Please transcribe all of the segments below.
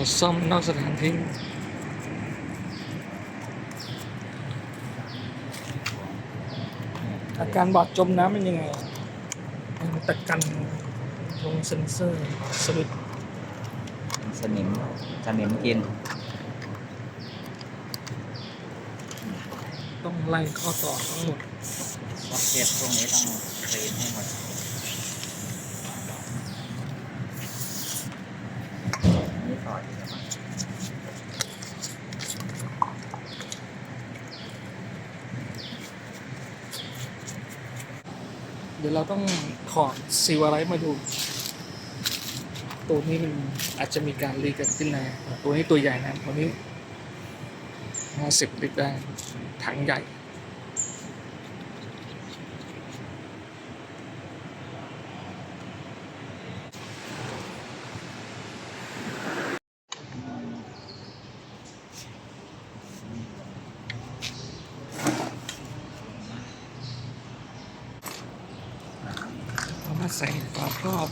เราซ่อมนอกสถานที่อาการบาดจมน้ำเป็นยังไงมันตะกันลงเซ็นเซอร์สวิตช์สนิมสนิมกิน ต้องไล่ข้อต่อทั้งหมดซ็อกเก็ตพวกนี้ต้องคลีนให้หมดนี่ถ อดอีกแล้วมั้งเดี๋ยวเราต้องถอดซีวาไรต์มาดู ตัวนี้มันอาจจะมีการรีกิดขึ้นนะตัวนี้ตัวใหญ่นะตัวนี้ห้าสิบลิตรได้ถังใหญ่ มาใส่ฝาครอบ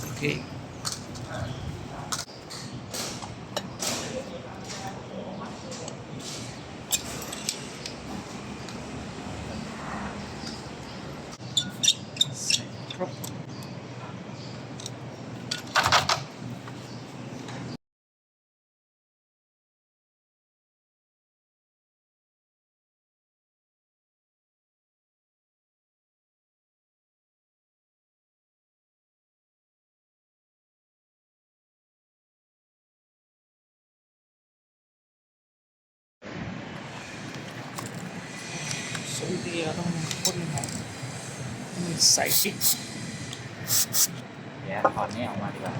โอเค สวิตช์เดียวต้องพ่นหอมให้มันใส่ชิกเดี๋ยวถอดนี่ออกมาดีกว่า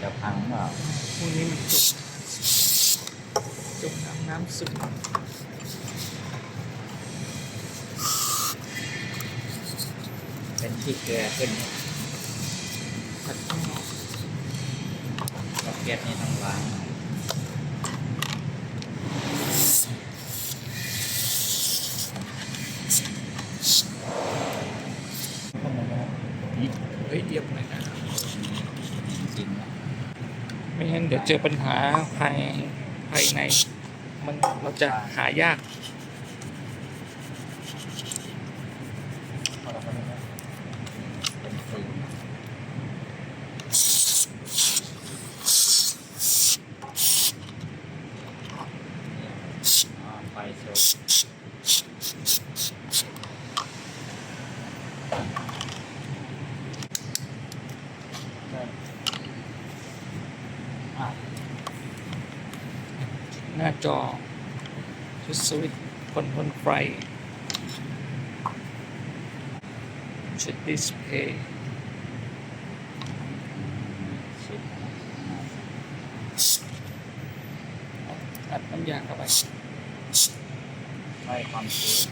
จะพังเปล่าพวกนี้มันจมจมน้ำน้ำซึม เป็นที่เกลือขึ้นตัดข้างนอกซ็อกเก็ตนี่ต้องล้างเฮ้ยเดียบหน่อยนะจริงนะไม่งั้นเดี๋ยวเจอปัญหาภายภายในมันเราจะหายาก เป็นสี ไฟโชว์อะหน้าจอชุดสวิตช์คอนโทรลไฟชุดดิสเพย์อัดน้ำยางเข้าไป ไฟความชื้น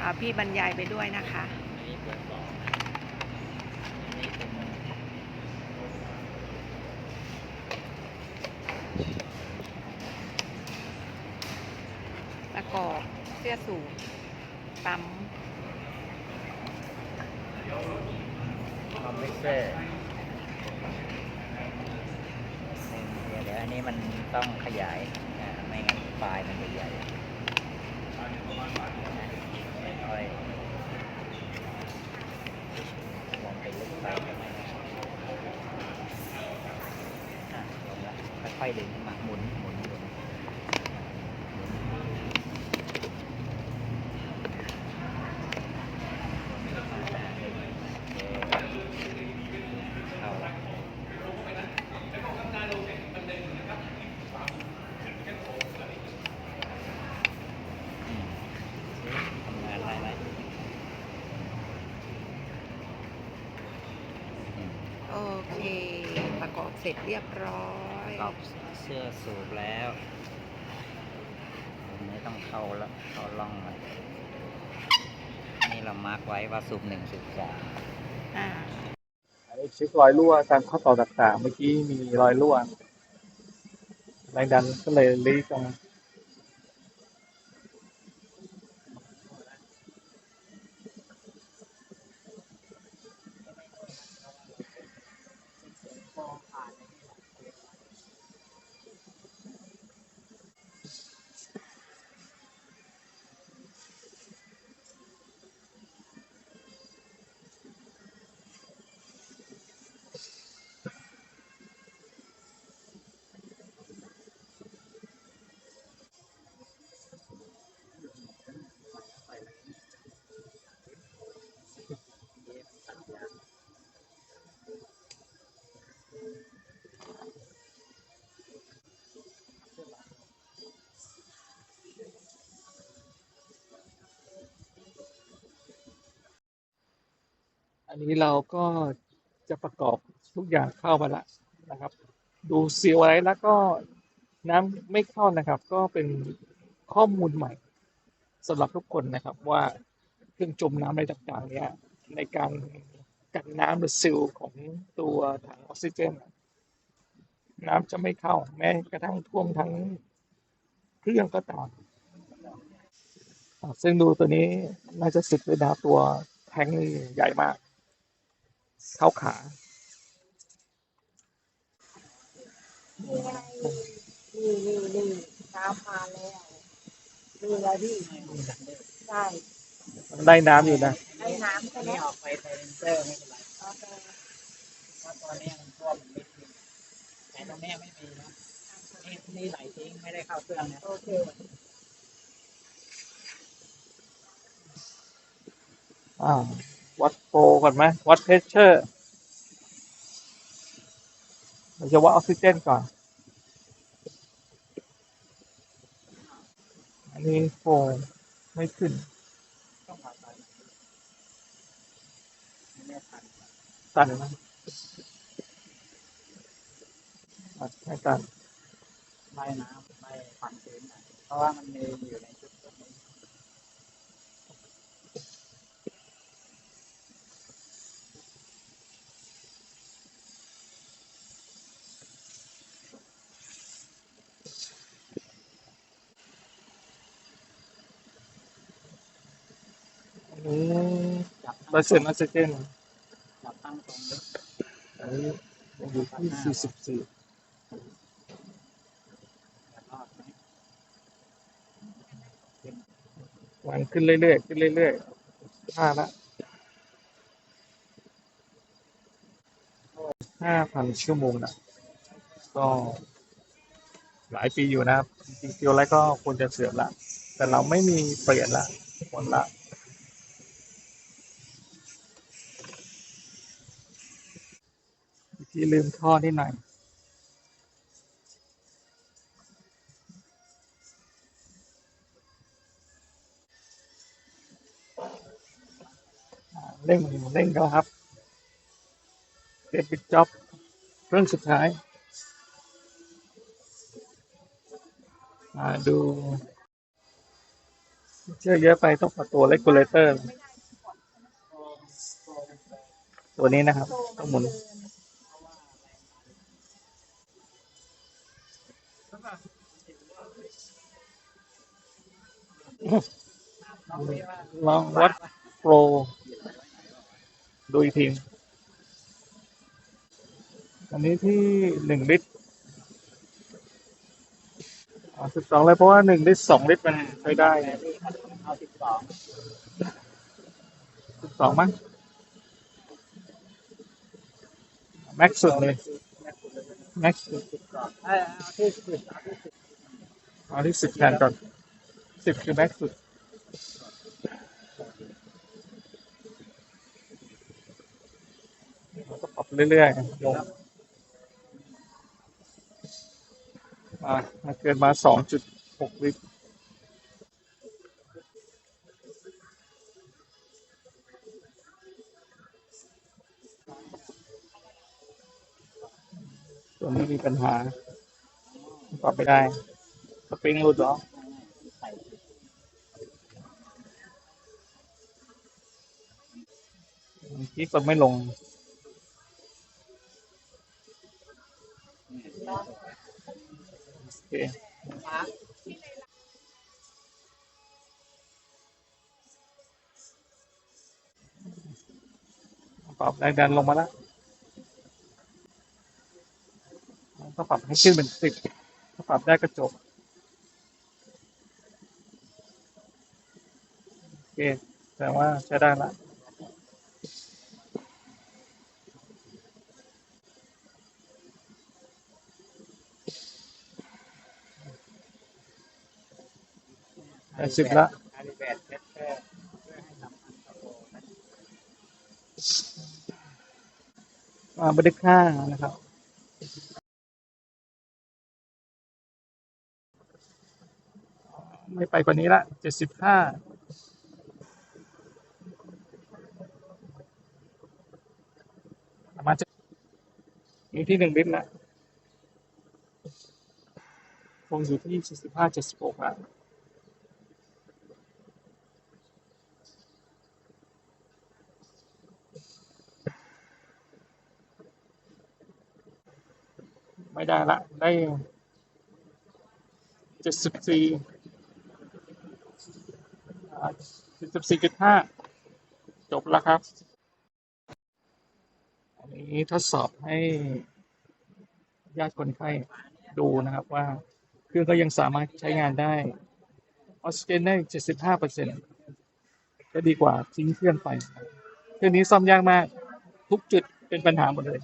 อ่าพี่บรรยายไปด้วยนะคะนี่เบอร์สอนี่เป็นมือประกอบเสื้อสูทปั๊ม เพรสเซอร์เดี๋ยวอันนี้มันต้องขยายไม่งั้นปลายมันจะใหญ่ค่อยๆมองไปลึกไปค่อยๆดึงมาหมุนหมุนหมุนเข้าละอืมทำงานได้ไหมอืม โอเค ป ระกอบเสร็จเรียบร้อยรอบเสื้อสูบแล้วตรงนี้ต้องเข้าแล้วเข้าล่องมันนี่เรามาร์กไว้ว่าสูบหนึ่งสูบสองอ่าอันนี้เช็ครอยรั่วตามข้อต่อต่างๆเมื่อกี้มีรอยรั่วแรงดันก็เลยลีกออ นนี้เราก็จะประกอบทุกอย่างเข้ามาละนะครับ ดูซีลไว้แล้วก็น้ำไม่เข้านะครับ ก็เป็นข้อมูลใหม่สำหรับทุกคนนะครับว่าเครื่องจมน้ำอะไรต่างๆ เนี่ยในการกันน้ำหรือซิลของตัวถังออกซิเจน น้ำจะไม่เข้า แม้กระทั่งท่วมทั้งเครื่องก็ตามซึ่งดูตัวนี้น่าจะสิบเลยนะตัวแทงนี่ใหญ่มาก เข้าขานี่ไงนี่นี่นี่น้ำมาแล้วดูแลพี่ได้มันได้น้ำอยู่นะได้น้ำใช่ไหมนี่ออกไปไซเลนเซอร์ไม่เป็นไรโอเคเพราะตัวเนี้ยมันท่วมมันไม่มีแต่ตรงเนี้ยไม่มีนะนี่นี่ไหลทิ้งไม่ได้เข้าเครื่องนะโอเคอ่า วัดโฟก่อนไหมวัดเพชเชอร์เราจะวัดออกซิเจนก่อน อันนี้โฟไม่ขึ้นต้องผ่าตัดไม่นตันนะไม่ตันไล่น้ำไล่ความชื้นเพราะว่ามันมีอยู่ใน เปอร์เซ็นต์ออกซิเจนจับตั้งตรงนี้อันนี้ยังอยู่ที่สี่สิบสี่จะรอดไหมวันขึ้นเรื่อยๆขึ้นเรื่อยๆห้าละห้าพันชั่วโมงนะก็หลายปีอยู่นะครับจริงๆเกียวแล้วก็ควรจะเสื่อมละ แต่เราไม่มีเปลี่ยนละหมดละ ที่ลืมท่อนิดหน่อยเร่งเร่งแล้วครับเด็ดปิดจ็อบเรื่องสุดท้ายาดูเชื่อเยอะไปต้องปรับตัวเลกูลเลเตอร์ ตัวนี้นะครับ ต้องหมุน ลองวัดโปร ดูอีกทีอันนี้ที่หนึ่งลิตรสิบสองเลยเพราะว่าหนึ่งลิตรสองลิตรมันใช้ได้แต่ที่เอาสิบสองสิบสองมั้งแม็กสุดเลยแม็กสุดสิบสองเออเอาที่สิบเอาที่สิบเอาที่สิบแทนก่อน สิบคือแม็กสุด ก็ปรับเรื่อยๆลงมามาเกินมาสองจุดหกลิตรตัวนี้มีปัญหาปรับไม่ได้สปริงหลุดหรอ ที่กดไม่ลง โอเคปรับแรงดันลงมาแล้วก็ปรับให้ขึ้นเป็นสิบถ้าปรับได้ก็จบ โอเคแต่ว่าใช้ได้ละ ได้สิบละอาบตเทสเตอร์เพื่อให้านะครับ ไม่ไปกว่านี้ละเจ็ดสิบห้าประมาณจะมีที่หนึ่งลิตรละคงอยู่ที่เจ็ดสิบห้าเจ็ดสิบหกละ ไม่ได้ละ ได้เจ็ดสิบสี่เจ็ดสิบสี่จุดห้าจบแล้วครับ อันนี้ทดสอบให้ญาติคนไข้ดูนะครับว่าเครื่องก็ยังสามารถใช้งานได้ ออกซิเจนได้75เปอร์เซ็นต์ก็ดีกว่าทิ้งเครื่องไป เครื่องนี้ซ่อมยากมาก ทุกจุดเป็นปัญหาหมดเลย